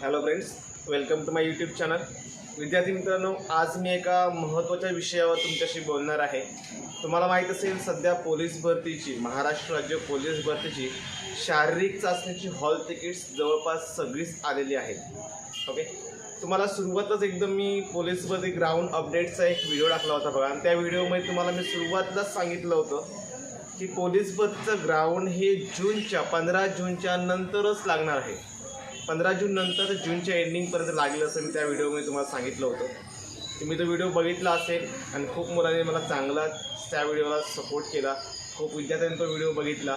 Hello friends welcome to my YouTube channel विद्यार्थी मित्रांनो आज मी एका महत्त्वाच्या विषयावर तुमच्याशी बोलणार आहे. तुम्हाला माहीत असेल सध्या पोलीस भरतीची महाराष्ट्र राज्य पोलीस भरतीची शारीरिक चाचणीची हॉल तिकीट्स जवळपास सगळीच आलेली आहेत. ओके तुम्हाला सुरुवातच एकदम मी पोलीस भरती ग्राउंड अपडेटचा एक व्हिडिओ टाकला होता बघा. आणि त्या व्हिडिओमध्ये तुम्हाला मी सुरुवातीलाच सांगितलं होतं की पोलीस भरतीचं ग्राउंड हे जूनच्या पंधरा जूनच्या नंतरच लागणार आहे. पंधरा जून नंतर जूनच्या एंडिंगपर्यंत लागेल असं मी त्या व्हिडिओमध्ये तुम्हाला सांगितलं होतं. तुम्ही तो व्हिडिओ बघितला असेल आणि खूप मुलांनी मला चांगला त्या व्हिडिओला सपोर्ट केला. खूप विद्यार्थ्यांनी तो व्हिडिओ बघितला.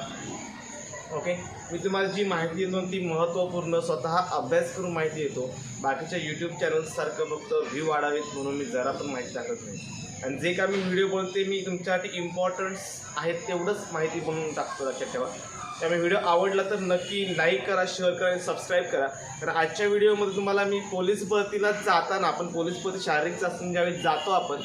ओके मी तुम्हाला जी माहिती देतो ती महत्त्वपूर्ण स्वतः अभ्यास करून माहिती देतो. बाकीच्या यूट्यूब चॅनल्ससारखं फक्त व्ह्यू वाढावेत म्हणून मी जरा पण माहिती टाकत नाही. आणि जे काय मी व्हिडिओ बोलते मी तुमच्यासाठी इम्पॉर्टन्स आहेत तेवढंच माहिती बनवून टाकतो लक्षात ठेवा. त्यामुळे व्हिडिओ आवडला तर नक्की लाईक करा शेअर करा आणि सबस्क्राईब करा. कारण आजच्या व्हिडिओमध्ये तुम्हाला मी पोलीस भरतीला जाताना आपण पोलीस भरती शारीरिक चाचणी ज्यावेळी जातो आपण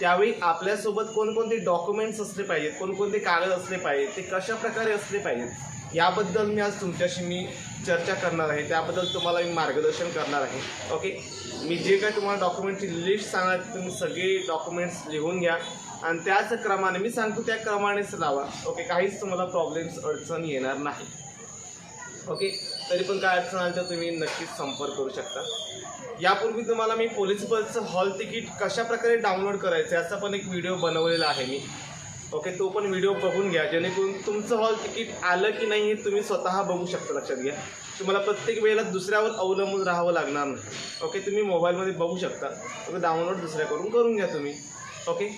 त्यावेळी आपल्यासोबत कोणकोणते डॉक्युमेंट्स असले पाहिजेत कोणकोणते कागद असले पाहिजेत ते कशा प्रकारे असले पाहिजेत याबद्दल मी आज तुमच्याशी मी चर्चा करणार आहे. त्याबद्दल तुम्हाला मी मार्गदर्शन करणार आहे. ओके मी जे काय तुम्हाला डॉक्युमेंटची लिस्ट सांगणार तुम्ही सगळे डॉक्युमेंट्स लिहून घ्या. आणि त्याच क्रमाने मी सांगतो त्या क्रमानेच लावा. ओके काहीच तुम्हाला प्रॉब्लेम्स अडचण येणार नाही. ओके तरी पण काय अडचण आली तर तुम्ही नक्कीच संपर्क करू शकता. यापूर्वी तुम्हाला मी पोलीस बसचं हॉल तिकीट कशा प्रकारे डाउनलोड करायचं याचा पण एक व्हिडिओ बनवलेला आहे मी. ओके तो पण व्हिडिओ बघून घ्या. जेणेकरून तुमचं हॉल तिकीट आलं की नाही हे तुम्ही स्वतः बघू शकता लक्षात घ्या. तुम्हाला प्रत्येक वेळेला दुसऱ्यावर अवलंबून राहावं लागणार नाही. ओके तुम्ही मोबाईलमध्ये बघू शकता. ओके डाउनलोड दुसऱ्याकडून करून घ्या तुम्ही. ओके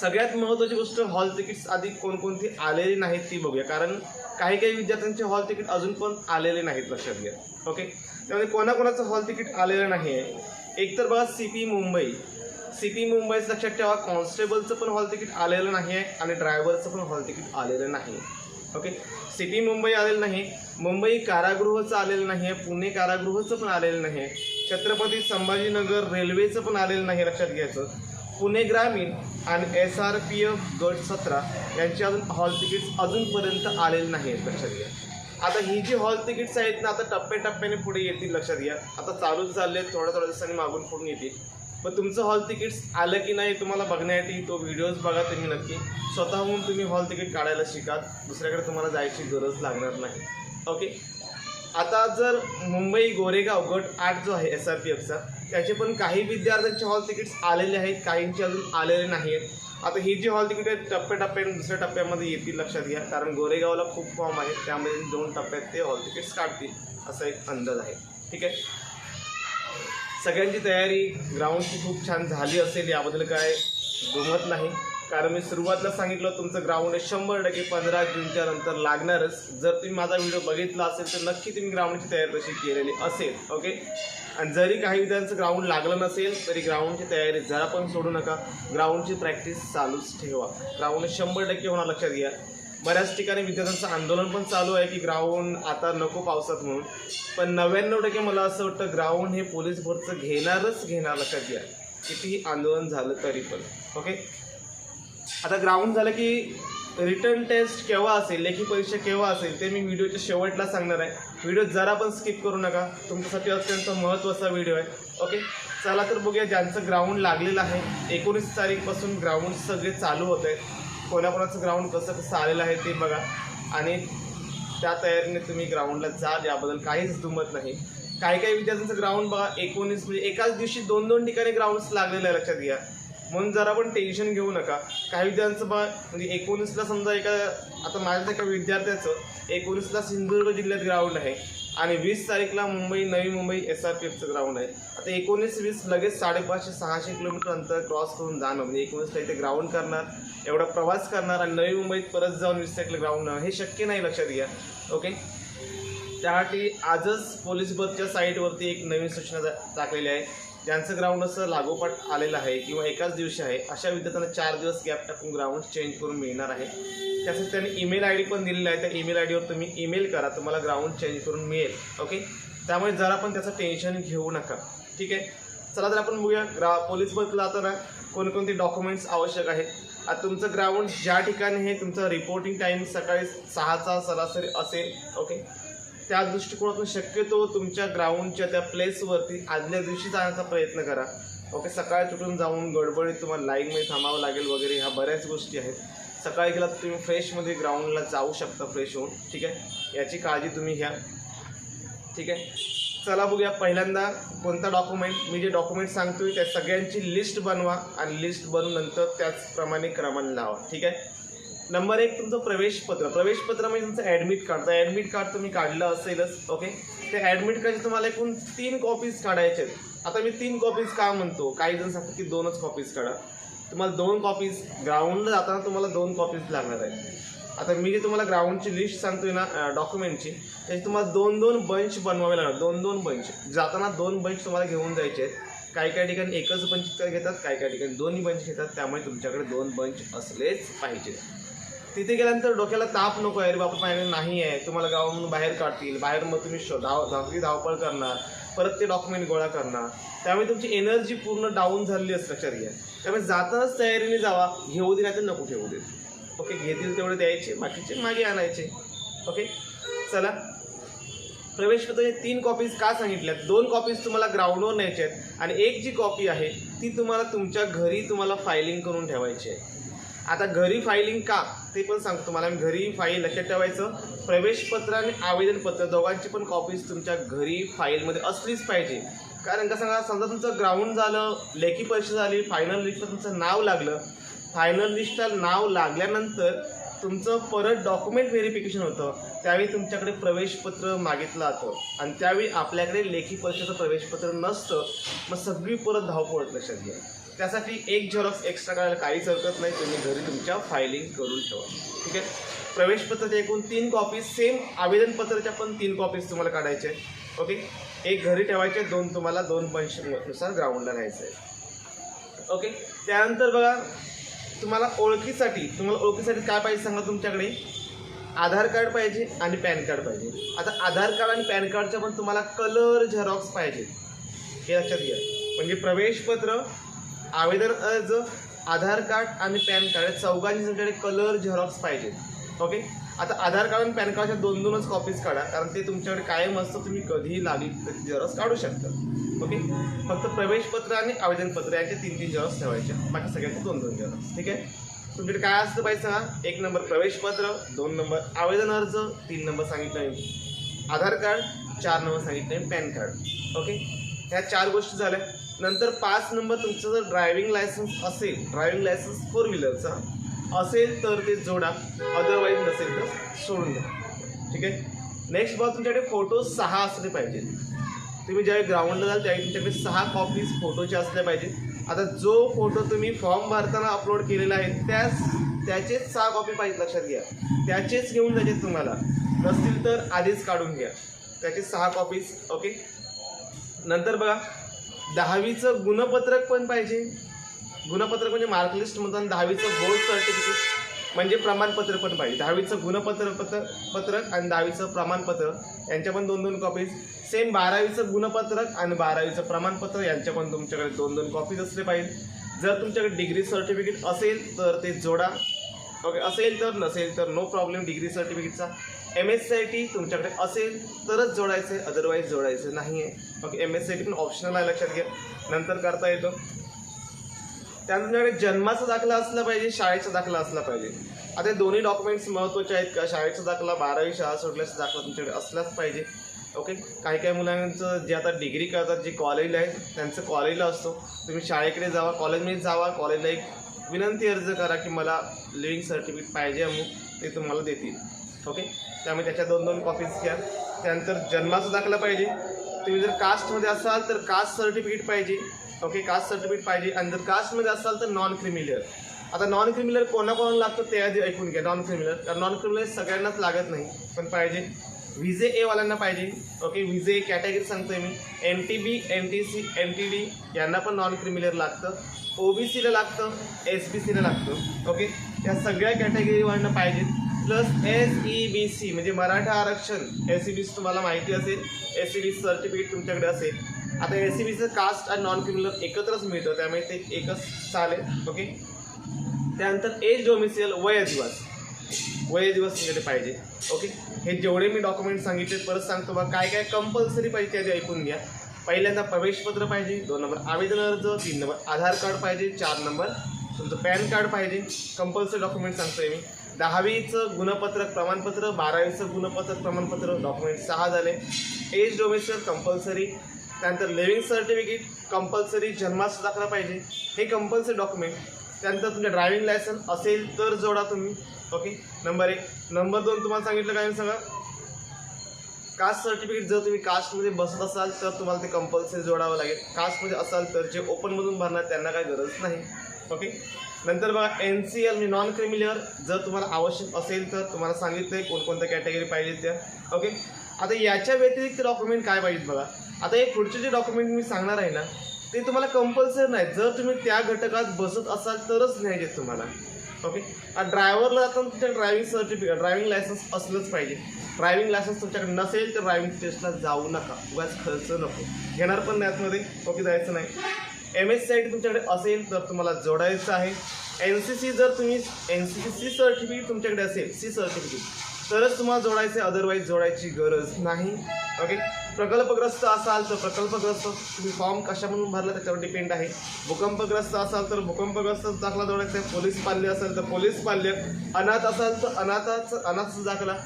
सगळ्यात महत्त्वाची गोष्ट हॉल तिकीट्स आधी कोणकोणती आलेली नाहीत ती बघूया. कारण काही काही विद्यार्थ्यांचे हॉल तिकीट अजून पण आलेले नाहीत लक्षात घ्या. ओके त्यामध्ये कोणाकोणाचं हॉल तिकीट आलेलं नाही आहे एक तर बघा सी पी मुंबई सिटी मुंबईचं लक्षात ठेवा कॉन्स्टेबलचं पण हॉल तिकीट आलेलं नाही आहे आणि ड्रायव्हरचं पण हॉल तिकीट आलेलं नाही ओके? सिटी मुंबई आलेलं नाही मुंबई कारागृहचं आलेलं नाही आहे. पुणे कारागृहचं पण आलेलं नाही आहे. छत्रपती संभाजीनगर रेल्वेचं पण आलेलं नाही लक्षात घ्यायचं. पुणे ग्रामीण आणि एस आर पी एफ गट सतरा यांची अजून हॉल तिकीट्स अजूनपर्यंत आलेले नाही आहेत लक्षात घ्या. आता ही जी हॉल तिकीट्स आहेत ना आता टप्प्याटप्प्याने पुढे येतील लक्षात घ्या. आता चालूच चालले थोड्या थोड्या दिवसांनी मागून पुढून येतील. पण तुमचं हॉल तिकीट्स आलं की नाही तुम्हाला बघण्यासाठी तो व्हिडिओज बघा तुम्ही नक्की. स्वतःहून तुम्ही हॉल तिकीट काढायला शिकाल. दुसऱ्याकडे तुम्हाला जायची गरज लागणार नाही. ओके आता जर मुंबई गोरेगाव गट आठ जो आहे एस आर पी एफचा त्याचे पण काही विद्यार्थ्यांचे हॉल तिकीट्स आलेले आहेत काहींचे अजून आलेले नाही आहेत आता ही जी हॉल तिकीट आहेत टप्प्याटप्प्याने दुसऱ्या टप्प्यामध्ये येतील लक्षात घ्या. कारण गोरेगावला खूप फॉर्म आहेत त्यामध्ये दोन टप्प्यात ते हॉल तिकीट्स काढतील असा एक अंदाज आहे. ठीक आहे? सगळ्यांची तयारी ग्राउंडची खूप छान झाली असेल याबद्दल काय दुमत नाही. कारण मी सुरुवातीला सांगितलं तुमचं ग्राउंड हे शंभर टक्के पंधरा जूनच्या नंतर लागणारच. जर तुम्ही माझा व्हिडिओ बघितला असेल तर नक्की तुम्ही ग्राउंडची तयारी तशी केलेली असेल ओके आणि जरी काही विधांचं ग्राउंड लागलं नसेल तरी ग्राउंडची तयारी जरा पण सोडू नका. ग्राउंडची प्रॅक्टिस चालूच ठेवा. ग्राउंड शंभर टक्के होणार लक्षात घ्या. बऱ्याच ठिकाणी विद्यार्थ्यांचं आंदोलन पण चालू आहे की ग्राउंड आता नको पावसात म्हणून. पण नव्याण्णव टक्के मला असं वाटतं ग्राउंड हे पोलीस भरचं घेणारच घेणार लक्षात घ्या कितीही आंदोलन झालं तरी पण. ओके आता ग्राउंड झालं की रिटर्न टेस्ट केव्हा असेल लेखी परीक्षा केव्हा असेल ते मी व्हिडिओच्या शेवटला सांगणार आहे. व्हिडिओ जरा पण स्किप करू नका. तुमच्यासाठी अत्यंत महत्त्वाचा व्हिडिओ आहे. ओके चला तर बघूया ज्यांचं ग्राउंड लागलेलं आहे. एकोणीस तारीखपासून ग्राउंड सगळे चालू होत आहेत. कोणाकोणाचं ग्राउंड कसं कसं आलेलं आहे ते बघा. आणि त्या तयारीने तुम्ही ग्राउंडला जा याबद्दल काहीच दुमत नाही. काही काही विद्यार्थ्यांचं ग्राउंड बघा एकोणीस म्हणजे एकाच दिवशी दोन दोन ठिकाणी ग्राउंड्स लागलेलं आहे लक्षात घ्या. म्हणून जरा पण टेन्शन घेऊ नका. काही विद्यार्थ्यांचं बघा म्हणजे एकोणीसला समजा एका आता माझ्या एका विद्यार्थ्याचं एकोणीसला सिंधुदुर्ग जिल्ह्यात ग्राउंड आहे. आणि वीस तारीखला Mumbai Navi Mumbai S R P एफचं ground आहे. आता एकोणीस वीस लगेच साडेपाचशे सहाशे किलोमीटर अंतर क्रॉस करून जाणं म्हणजे एकोणीसला इथे ग्राउंड करणार एवढा प्रवास करणार आणि नवी मुंबईत परत जाऊन वीस तारखेला ग्राउंड हे शक्य नाही लक्षात घ्या. ओके? त्यासाठी आजच पोलीस बसच्या साईटवरती एक नवीन सूचना टाकलेली आहे. ज्यांचं ग्राउंड असं लागोपाठ आलेलं आहे किंवा एकाच दिवशी आहे अशा विद्यार्थ्यांना चार दिवस गॅप टाकून ग्राउंड चेंज करून मिळणार आहे. त्यासाठी त्यांनी ईमेल आय डी पण दिलेला आहे. त्या ईमेल आय डीवर तुम्ही ईमेल करा तुम्हाला ग्राउंड चेंज करून मिळेल ओके त्यामुळे जरा पण त्याचं टेन्शन घेऊ नका ठीक आहे? चला तर आपण बघूया ग्रा पोलीस बसला जाताना कोणकोणते डॉक्युमेंट्स आवश्यक आहेत. आता तुमचं ग्राउंड ज्या ठिकाणी आहे तुमचं रिपोर्टिंग टाईम सकाळी सहाचा सरासरी असेल ओके त्या दृष्टिकोनातून शक्यतो तुमच्या ग्राउंडच्या त्या प्लेसवरती आदल्या दिवशी जाण्याचा प्रयत्न करा. ओके सकाळी तुटून जाऊन गडबडीत तुम्हाला लाईनमध्ये थांबावं लागेल वगैरे ह्या बऱ्याच गोष्टी आहेत. सकाळी गेला तुम्ही फ्रेशमध्ये ग्राउंडला जाऊ शकता फ्रेश होऊन. ठीक आहे? याची काळजी तुम्ही घ्या. ठीक आहे? चला बघूया पहिल्यांदा कोणता डॉक्युमेंट मी जे डॉक्युमेंट सांगतोय त्या सगळ्यांची लिस्ट बनवा आणि लिस्ट बनवून नंतर त्याचप्रमाणे क्रमांक लावा. ठीक आहे? नंबर एक तुमचं प्रवेशपत्र. प्रवेशपत्र म्हणजे तुमचं ॲडमिट कार्ड तर ॲडमिट कार्ड तुम्ही काढलं असेलच ओके ते ॲडमिट कार्डचे तुम्हाला एकूण तीन कॉपीज काढायचे आहेत. आता मी तीन कॉपीज का म्हणतो? काही जण सांगतात की दोनच कॉपीज काढा. तुम्हाला दोन कॉपीज ग्राउंडला जाताना तुम्हाला दोन कॉपीज लागणार आहेत. आता मी जे तुम्हाला ग्राउंडची लिस्ट सांगतोय ना डॉक्युमेंटची त्याची तुम्हाला दोन दोन बंच बनवावे लागणार. दोन दोन बंच जाताना दोन बंच तुम्हाला घेऊन जायचे आहेत. काही काही ठिकाणी एकच बंच घेतात काही काही ठिकाणी दोन्ही बंच घेतात. त्यामुळे तुमच्याकडे दोन बंच असलेच पाहिजेत. तिथे गेल्यानंतर डोक्याला ताप नको आहे. अरे बाबा माझ्याकडे नाही आहे. तुम्हाला गावामधून बाहेर काढतील. बाहेर मग तुम्ही शो धाव धावती धावपळ करणार. परत ते डॉक्युमेंट गोळा करणार. त्यामुळे तुमची एनर्जी पूर्ण डाऊन झालेली असते लक्षात घ्या. त्यामुळे जातानाच तयारीने जावा. घेऊ दे नाही तर नको ठेवू दे. ओके घेतील तेवढे द्यायचे बाकीचे मागे आणायचे. ओके चला. प्रवेशपत्राचे तीन कॉपीज का सांगितल्यात? दोन कॉपीज तुम्हाला ग्राउंडवर न्यायच्या आहेत. आणि एक जी कॉपी आहे ती तुम्हाला तुमच्या घरी तुम्हाला फायलिंग करून ठेवायची आहे. आता घरी फायलिंग का? ते पण सांगतो तुम्हाला. मी घरी फाईल लक्षात ठेवायचं. प्रवेशपत्र आणि आवेदनपत्र दोघांची पण कॉपीज तुमच्या घरी फाईलमध्ये असलीच पाहिजे. कारण का सांगा समजा तुमचं ग्राउंड झालं लेखी परीक्षा झाली फायनल लिस्टला तुमचं नाव लागलं. फायनल लिस्टला नाव लागल्यानंतर तुमचं परत डॉक्युमेंट व्हेरिफिकेशन होतं. त्यावेळी तुमच्याकडे प्रवेशपत्र मागितलं जातं. आणि त्यावेळी आपल्याकडे लेखी परीक्षेचं प्रवेशपत्र नसतं. मग सगळी परत धावपळ लक्षात घ्या. त्यासाठी एक झेरॉक्स एक्स्ट्रा करायला काहीच हरकत नाही. तुम्ही घरी तुमच्या फायलिंग करून ठेवा. ठीक आहे? प्रवेशपत्राच्या एकूण तीन कॉपीज सेम आवेदनपत्राच्या पण तीन कॉपीज तुम्हाला काढायचे आहेत. ओके एक घरी ठेवायचे दोन तुम्हाला दोन पंचनुसार ग्राउंडला राहायचं आहे ओके त्यानंतर बघा तुम्हाला ओळखीसाठी तुम्हाला ओळखीसाठी काय पाहिजे सांगा तुमच्याकडे? आधार कार्ड पाहिजे आणि पॅन कार्ड पाहिजे. आता आधार कार्ड आणि पॅन कार्डच्या पण तुम्हाला कलर झेरॉक्स पाहिजे. हे लक्षात घ्या. म्हणजे प्रवेशपत्र आवेदन अर्ज आधार कार्ड आणि पॅन कार्ड चौघांची तुमच्याकडे कलर झेरॉक्स पाहिजेत ओके? आता आधार कार्ड आणि पॅन कार्डच्या दोन दोनच कॉपीज काढा कारण ते तुमच्याकडे कायम असतं तुम्ही कधीही लागली तर झेरॉक्स काढू शकता. ओके? फक्त प्रवेशपत्र आणि आवेदनपत्र यांचे तीन तीन झेरॉक्स ठेवायचे. बाकी सगळ्यांचे दोन दोन झेरॉक्स ठीक आहे? तुमच्याकडे काय असतं पाहिजे सांगा? एक नंबर प्रवेशपत्र दोन नंबर आवेदन अर्ज तीन नंबर सांगितलं आधार कार्ड चार नंबर सांगितलं पॅन कार्ड. ओके? ह्या चार गोष्टी झाल्या. नंतर पाच नंबर तुमचं जर ड्रायव्हिंग लायसन्स असेल ड्रायव्हिंग लायसन्स फोर व्हीलरचा असेल तर ते जोडा. अदरवाईज नसेल तर सोडून द्या. ठीक आहे? नेक्स्ट बघा तुमच्याकडे फोटो सहा असले पाहिजेत. तुम्ही ज्यावेळी ग्राउंडला जाल त्यावेळी तुमच्याकडे सहा कॉपीज फोटोचे असल्या पाहिजेत. आता जो फोटो तुम्ही फॉर्म भरताना अपलोड केलेला आहे त्याच त्याचेच सहा कॉपी पाहिजे लक्षात घ्या. त्याचेच घेऊन जायचे तुम्हाला. नसतील तर आधीच काढून घ्या. त्याचे सहा कॉपीज ओके नंतर बघा. दहावीचं गुणपत्रक पण पाहिजे. गुणपत्रक म्हणजे मार्कलिस्ट म्हणतात दहावीचं बोर्ड सर्टिफिकेट म्हणजे प्रमाणपत्र पण पाहिजे. दहावीचं गुणपत्र पत्र पत्रक आणि दहावीचं प्रमाणपत्र यांच्या पण दोन दोन कॉपीज सेम बारावीचं गुणपत्रक आणि बारावीचं प्रमाणपत्र यांच्या पण तुमच्याकडे दोन दोन कॉपीज असले पाहिजे. जर तुमच्याकडे डिग्री सर्टिफिकेट असेल तर ते जोडा. ओके असेल तर नसेल तर no problem degree सर्टिफिकेटचा M S C I T तुमच्याकडे असेल तरच जोडायचं आहे अदरवाईज जोडायचं नाही आहे okay M S C I T पण ऑप्शनल आहे लक्षात घ्या नंतर करता येतो. त्यानंतर तुमच्याकडे जन्माचा दाखला असला पाहिजे शाळेचा दाखला असला पाहिजे. आता दोन्ही डॉक्युमेंट्स महत्त्वाचे आहेत का? शाळेचा दाखला बारावी शाळा सोडल्याचा दाखला तुमच्याकडे असलाच पाहिजे. ओके काही काही मुलांचं जे आता डिग्री करतात जे कॉलेजला आहेत त्यांचं कॉलेजला असतो. तुम्ही शाळेकडे जावा कॉलेजमध्ये जावा कॉलेजला एक विनंती अर्ज करा की मला लिव्हिंग सर्टिफिकेट पाहिजे अमुक ते तुम्हाला देतील. ओके त्यामुळे त्याच्या दोन दोन कॉपीज घ्या. त्यानंतर जन्माचा दाखला पाहिजे. तुम्ही जर कास्टमध्ये असाल तर कास्ट सर्टिफिकेट पाहिजे. ओके कास्ट सर्टिफिकेट पाहिजे. आणि जर कास्टमध्ये असाल तर नॉन क्रिमिलियर आता नॉन क्रिमिलियर कोणाकोणाला लागतं ते आधी ऐकून घ्या नॉन क्रिमिलियर कारण नॉन क्रिमिलियर सगळ्यांनाच लागत नाही पण पाहिजे. व्हिजे एवाल्यांना पाहिजे. ओके व्हिजे कॅटेगरी सांगतोय मी. N T B N T C N T D यांना पण नॉन क्रिमिलियर लागतं ओ बी सीला लागतं एस बी सीला लागतं. ओके या सगळ्या कॅटेगरीवाल्यांना पाहिजे plus S E B C म्हणजे मराठा आरक्षण. एस सी बी सी तुम्हाला माहिती असेल S C B C certificate तुमच्याकडे असेल. आता एस सी बी सीचं कास्ट आणि नॉन क्रिमिनल एकत्रच मिळतं त्यामुळे ते एकच चालेल ओके त्यानंतर एज डोमिसियल वय दिवस. वय दिवस तुमच्याकडे पाहिजे ओके हे जेवढे मी डॉक्युमेंट सांगितले परत सांगतो बा काय काय कंपल्सरी पाहिजे ते आधी ऐकून घ्या. पहिल्यांदा प्रवेशपत्र पाहिजे दोन नंबर आवेदन अर्ज तीन नंबर आधार कार्ड पाहिजे चार नंबर तुमचं पॅन कार्ड पाहिजे. कंपल्सरी डॉक्युमेंट सांगतोय मी. दहावीचं गुणपत्रक प्रमाणपत्र बारावीचं गुणपत्रक प्रमाणपत्र डॉक्युमेंट सहा झाले. एज डोमेस्टर कंपल्सरी त्यानंतर लिव्हिंग सर्टिफिकेट कंपल्सरी जन्माचा दाखला पाहिजे. हे कंपल्सरी डॉक्युमेंट त्यानंतर तुमचं ड्रायव्हिंग लायसन्स असेल तर जोडा तुम्ही. ओके नंबर एक. नंबर दोन तुम्हाला सांगितलं काय सांगा? कास्ट सर्टिफिकेट जर तुम्ही कास्टमध्ये बसत असाल तर तुम्हाला ते कंपल्सरी जोडावं लागेल. कास्टमध्ये असाल तर जे ओपनमधून भरणार त्यांना काही गरज नाही. ओके नंतर बघा एन सी एल म्हणजे नॉन क्रिमिलियर जर तुम्हाला आवश्यक असेल तर तुम्हाला सांगितलं आहे कोणकोणत्या कॅटेगरी पाहिजेत त्या. ओके आता याच्या व्यतिरिक्त डॉक्युमेंट काय पाहिजेत बघा? आता हे पुढचे जे डॉक्युमेंट मी सांगणार आहे ना ते तुम्हाला कंपल्सरी नाही जर तुम्ही त्या घटकात बसत असाल तरच न्यायचे तुम्हाला. ओके ड्रायव्हरला आता तुमच्या ड्रायव्हिंग सर्टिफिकेट ड्रायव्हिंग लायसन्स असलंच पाहिजे. ड्रायव्हिंग लायसन्स तुमच्याकडे नसेल तर ड्रायव्हिंग टेस्टला जाऊ नका. उगाच खर्च नको. घेणार पण नाही आतमध्ये ओके जायचं नाही. M S C I T तुमच्याकडे असेल तर तुम्हाला जोडायचं आहे. एन सी सी जर तुम्ही N C C C certificate तुमच्याकडे असेल सी सर्टिफिकेट तरच तुम्हाला जोडायचे अदरवाईज जोडायची गरज नाही. ओके प्रकल्पग्रस्त असाल तर प्रकल्पग्रस्त. तुम्ही फॉर्म कशा म्हणून भरला त्याच्यावर डिपेंड आहे. भूकंपग्रस्त असाल तर भूकंपग्रस्त दाखला जोडायचा आहे. पोलीस पाल्य असेल तर पोलीस पाल्य. अनाथ असाल तर अनाथाचं अनाथचा दाखला.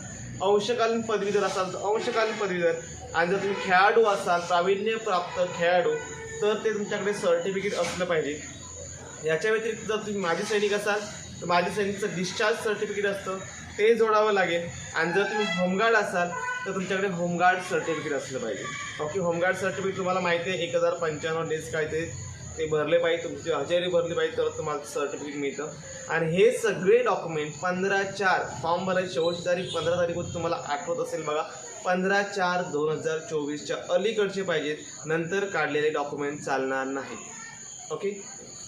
अंशकालीन पदवीधर असाल तर अंशकालीन पदवीधर. आणि जर तुम्ही खेळाडू असाल प्रावीण्यप्राप्त खेळाडू तर ते तुमच्याकडे सर्टिफिकेट असलं पाहिजे. याच्या व्यतिरिक्त जर तुम्ही माजी सैनिक असाल तर माजी सैनिकचं डिस्चार्ज सर्टिफिकेट असतं. ते जोडावं लागेल. आणि जर तुम्ही होमगार्ड असाल तर तुमच्याकडे होमगार्ड सर्टिफिकेट असलं पाहिजे. ओके होमगार्ड सर्टिफिकेट तुम्हाला माहिती आहे एक हजार पंच्याण्णव डेज काय ते ते भरले पाहिजे तुमची हजेरी भरली पाहिजे तर तुम्हाला सर्टिफिकेट मिळतं. आणि हे सगळे डॉक्युमेंट पंधरा चार फॉर्म भरायची शेवटची तारीख पंधरा तारीख होती तुम्हाला आठवत असेल बघा. पंधरा चार दोन हजार चोवीसच्या अलीकडचे पाहिजेत. नंतर काढलेले डॉक्युमेंट चालणार नाही. ओके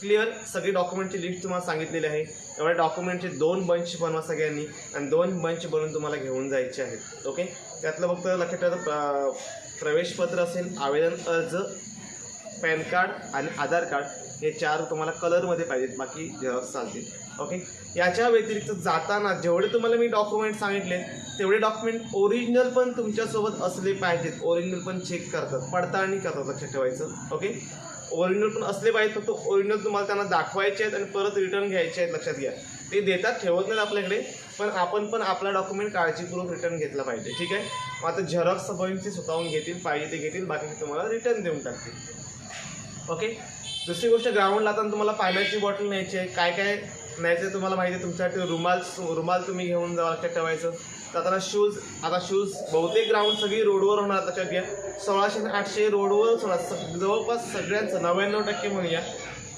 क्लिअर सगळे डॉक्युमेंटची लिस्ट तुम्हाला सांगितलेली आहे. एवढ्या डॉक्युमेंटचे दोन बंच बनवा सगळ्यांनी आणि दोन बंच बनवून तुम्हाला घेऊन जायचे आहेत. ओके त्यातलं फक्त लक्षात ठेवा प्र प्रवेशपत्र असेल आवेदन अर्ज पॅन कार्ड आणि आधार कार्ड हे चार तुम्हाला कलरमध्ये पाहिजेत. बाकी झेरॉक्स चालतील. ओके याच्या व्यतिरिक्त जाताना जेवढे तुम्हाला मी डॉक्युमेंट सांगितले तेवढे डॉक्युमेंट ओरिजिनल पण तुमच्यासोबत असले पाहिजेत. ओरिजिनल पण चेक करतात. पडताळणी करतात लक्षात ठेवायचं. ओके ओरिजिनल पण असले पाहिजे फक्त ओरिजिनल तुम्हाला त्यांना दाखवायचे आहेत आणि परत रिटर्न घ्यायचे आहेत लक्षात घ्या. ते देतात ठेवत नाहीत आपल्याकडे पण आपण पण आपला डॉक्युमेंट काळजीपूर्वक रिटर्न घेतला पाहिजे. ठीक आहे? मग आता झेरॉक्स बहिणीचे स्वतःहून घेतील पाहिजे ते घेतील बाकी तुम्हाला रिटर्न देऊन टाकतील. ओके दुसरी गोष्ट ग्राउंडला आता तुम्हाला पाण्याची बॉटल न्यायची आहे. काय काय न्यायचं आहे तुम्हाला माहिती आहे? तुमच्यासाठी रुमाल रुमाल तुम्ही घेऊन जावा लक्षात ठेवायचं. जाताना शूज आता शूज बहुतेक ग्राउंड सगळी रोडवर होणार. लक्षात घ्या. सोळाशे ते आठशे रोडवरच होणार जवळपास सगळ्यांचं नव्याण्णव टक्के म्हणूया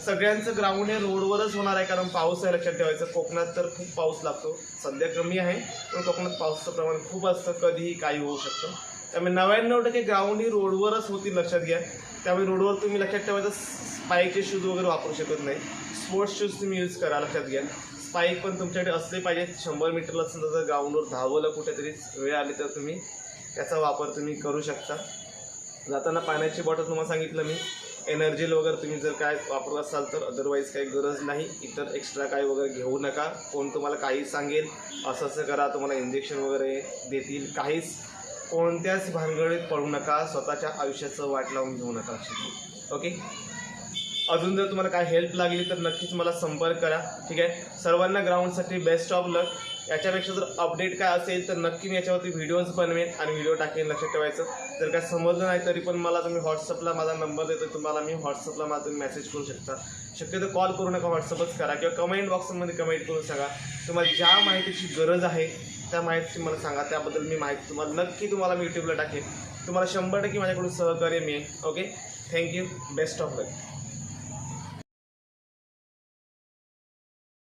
सगळ्यांचं ग्राउंड हे रोडवरच होणार आहे कारण पाऊस आहे लक्षात ठेवायचं. कोकणात तर खूप पाऊस लागतो. सध्या कमी आहे पण कोकणात पावसाचं प्रमाण खूप असतं. कधीही काही होऊ शकतं. त्यामुळे नव्याण्णव टक्के ग्राउंड ही रोडवरच होतील लक्षात घ्या. त्यामुळे रोडवर तुम्ही लक्षात ठेवायचं स्पाईकचे शूज वगैरे वापरू शकत नाही. स्पोर्ट्स शूज तुम्ही यूज करा लक्षात घ्या. स्पाईक पण तुमच्याकडे असले पाहिजेत शंभर मीटरला समजा जर ग्राउंडवर धावलं कुठेतरी वेळ आली तर तुम्ही त्याचा वापर तुम्ही करू शकता. जाताना पाण्याची बॉटल तुम्हाला सांगितलं मी. एनर्जील वगैरे तुम्ही जर काय वापरत असाल तर अदरवाईज काही गरज नाही. इतर एक्स्ट्रा काही वगैरे घेऊ नका. कोण तुम्हाला काही सांगेल असं असं करा. तुम्हाला इंजेक्शन वगैरे देतील काहीच. कोणत्याच भानगडीत पडू नका. स्वतःच्या आयुष्याचं वाट लावून घेऊ नका. ओके? अजून जर तुम्हाला काय हेल्प लागली तर नक्कीच मला संपर्क करा ठीक आहे? सर्वांना ग्राउंडसाठी बेस्ट ऑफ लक याच्यापेक्षा जर अपडेट काय असेल तर नक्की मी याच्यावरती व्हिडिओज बनवेन आणि व्हिडिओ टाकेन लक्षात ठेवायचं. जर काय समजलं नाही तरी पण मला तुम्ही व्हॉट्सअपला माझा नंबर देतो तुम्हाला मी व्हॉट्सअपला मला तुम्ही मेसेज करू शकता. शक्यतो कॉल करू नका व्हॉट्सअपच करा किंवा कमेंट बॉक्समध्ये कमेंट करून सांगा. तुम्हाला ज्या माहितीची गरज आहे त्या माहितीची मला सांगा. त्याबद्दल मी माहिती तुम्हाला नक्की तुम्हाला मी यूट्यूबला टाकेन. तुम्हाला शंभर टक्के माझ्याकडून सहकार्य मिळेल okay? Thank you best of luck